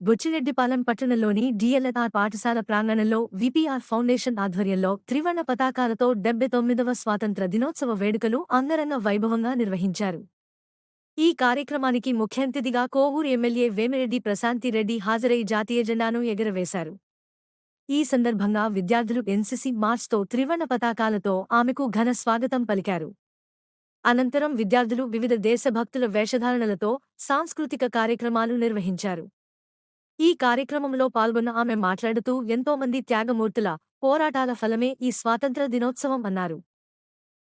బుచ్చిరెడ్డిపాలెం పట్టణంలోని డిఎల్ఎన్ఆర్ పాఠశాల ప్రాంగణంలో విపిఆర్ ఫౌండేషన్ ఆధ్వర్యంలో త్రివర్ణ పతాకాలతో డెబ్బై తొమ్మిదవ స్వాతంత్ర దినోత్సవ వేడుకలు అంగరంగ వైభవంగా నిర్వహించారు. ఈ కార్యక్రమానికి ముఖ్యంతిథిగా కోవూరు ఎమ్మెల్యే వేమిరెడ్డి ప్రశాంతిరెడ్డి హాజరై జాతీయ జెండాను ఎగురవేశారు. ఈ సందర్భంగా విద్యార్థులు ఎన్సీసీ మార్చ్తో త్రివర్ణ పతాకాలతో ఆమెకు ఘన స్వాగతం పలికారు. అనంతరం విద్యార్థులు వివిధ దేశభక్తుల వేషధారణలతో సాంస్కృతిక కార్యక్రమాలు నిర్వహించారు. ఈ కార్యక్రమంలో పాల్గొన్న ఆమె మాట్లాడుతూ ఎంతోమంది త్యాగమూర్తుల పోరాటాల ఫలమే ఈ స్వాతంత్ర దినోత్సవం అన్నారు.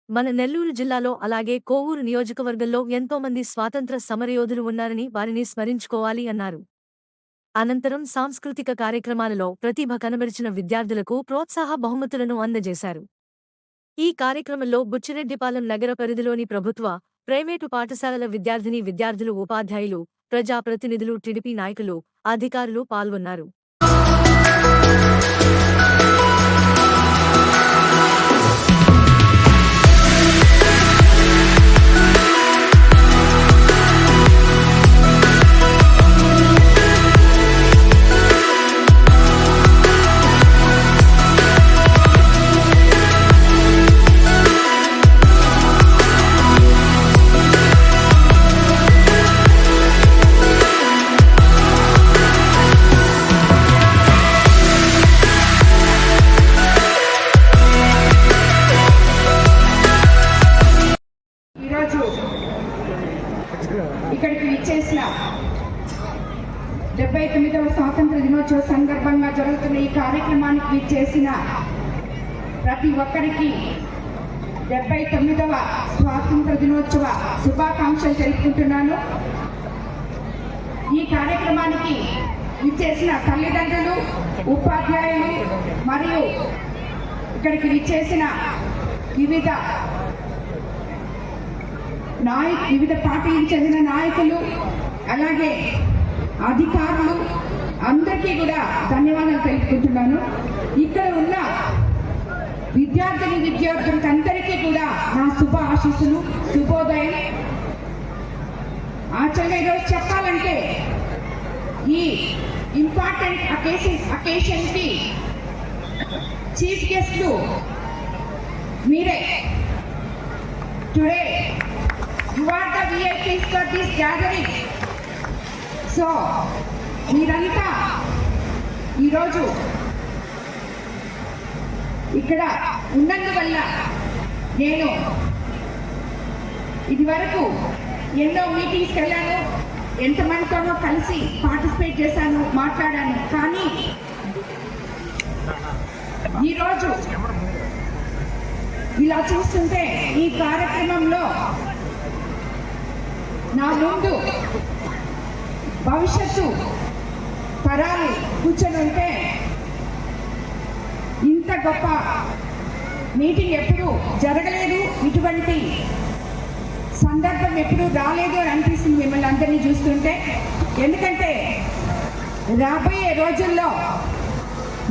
మన నెల్లూరు జిల్లాలో అలాగే కోవూరు నియోజకవర్గంలో ఎంతోమంది స్వాతంత్ర సమరయోధులు ఉన్నారని వారిని స్మరించుకోవాలి అన్నారు. అనంతరం సాంస్కృతిక కార్యక్రమాలలో ప్రతిభ కనబరిచిన విద్యార్థులకు ప్రోత్సాహ బహుమతులను అందజేశారు. ఈ కార్యక్రమంలో బుచ్చిరెడ్డిపాలెం నగర పరిధిలోని ప్రభుత్వ ప్రైవేటు పాఠశాలల విద్యార్థిని విద్యార్థులు ఉపాధ్యాయులు ప్రజాప్రతినిధులు టిడిపి నాయకులు అధికారులు పాల్గొన్నారు. ఇక్కడికి విచ్చేసిన డెబ్బై తొమ్మిదవ స్వాతంత్ర దినోత్సవ సందర్భంగా జరుగుతున్న ఈ కార్యక్రమానికి విచ్చేసిన ప్రతి ఒక్కరికి డెబ్బై తొమ్మిదవ స్వాతంత్ర దినోత్సవ శుభాకాంక్షలు తెలుపుకుంటున్నాను. ఈ కార్యక్రమానికి విచ్చేసిన తల్లిదండ్రులు ఉపాధ్యాయులు మరియు ఇక్కడికి విచ్చేసిన వివిధ నాయక్ వివిధ పార్టీలకు చెందిన నాయకులు అలాగే అధికారులు అందరికీ కూడా ధన్యవాదాలు తెలుపుకుంటున్నాను. ఇక్కడ ఉన్న విద్యార్థిని విద్యార్థులకు అందరికీ కూడా నా శుభ ఆశీస్సులు శుభోదయం. యాక్చువల్గా ఈరోజు చెప్పాలంటే ఈ ఇంపార్టెంట్ అకేషన్ అకేషన్కి చీఫ్ గెస్ట్లు మీరే. Today you are the VIPs for this gathering so మీరంతా ఈరోజు ఇక్కడ ఉన్నందువల్ల నేను ఇదివరకు ఎన్నో మీటింగ్స్కి వెళ్ళాను ఎంతమందితోనో కలిసి పార్టిసిపేట్ చేశాను మాట్లాడాను. కానీ ఈరోజు ఇలా చూస్తుంటే ఈ కార్యక్రమంలో నా ముందు భవిష్యత్తు తరాలు కూర్చొని ఉంటే ఇంత గొప్ప మీటింగ్ ఎప్పుడు జరగలేదు. ఇటువంటి సందర్భం ఎప్పుడు రాలేదు అని అనిపిస్తుంది మిమ్మల్ని అందరినీ చూస్తుంటే. ఎందుకంటే రాబోయే రోజుల్లో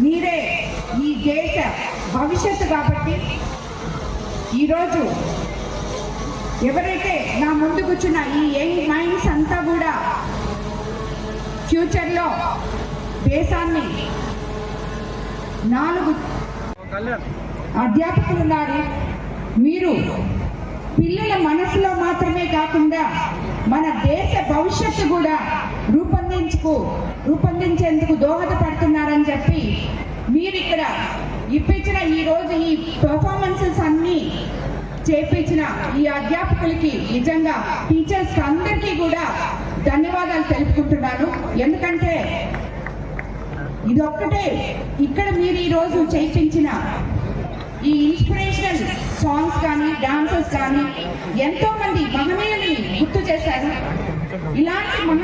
మీరే ఈ దేశ భవిష్యత్తు కాబట్టి ఈరోజు ఎవరైతే నా ముందు కూర్చున్న ఈ యంగ్ మైండ్స్ అంతా కూడా ఫ్యూచర్లో దేశాన్ని నాలుగు అధ్యాపకులు ఉన్నారు. మీరు పిల్లల మనసులో మాత్రమే కాకుండా మన దేశ భవిష్యత్తు కూడా రూపొందించుకు రూపొందించేందుకు దోహదపడుతున్నారని చెప్పి మీరు ఇక్కడ ఇప్పించిన ఈ రోజు ఈ పెర్ఫార్మెన్సెస్ అన్నీ చేపించిన ఈ అధ్యాపకులకి నిజంగా టీచర్స్ అందరికీ కూడా ధన్యవాదాలు తెలుపుకుంటున్నాను. ఎందుకంటే ఇది ఒక్కటే. ఇక్కడ మీరు ఈ రోజు చేయించిన ఈ ఇన్స్పిరేషనల్ సాంగ్స్ కానీ డాన్సెస్ కానీ ఎంతో మంది మహనీయుల్ని గుర్తు చేశారు. ఇలాంటి మహ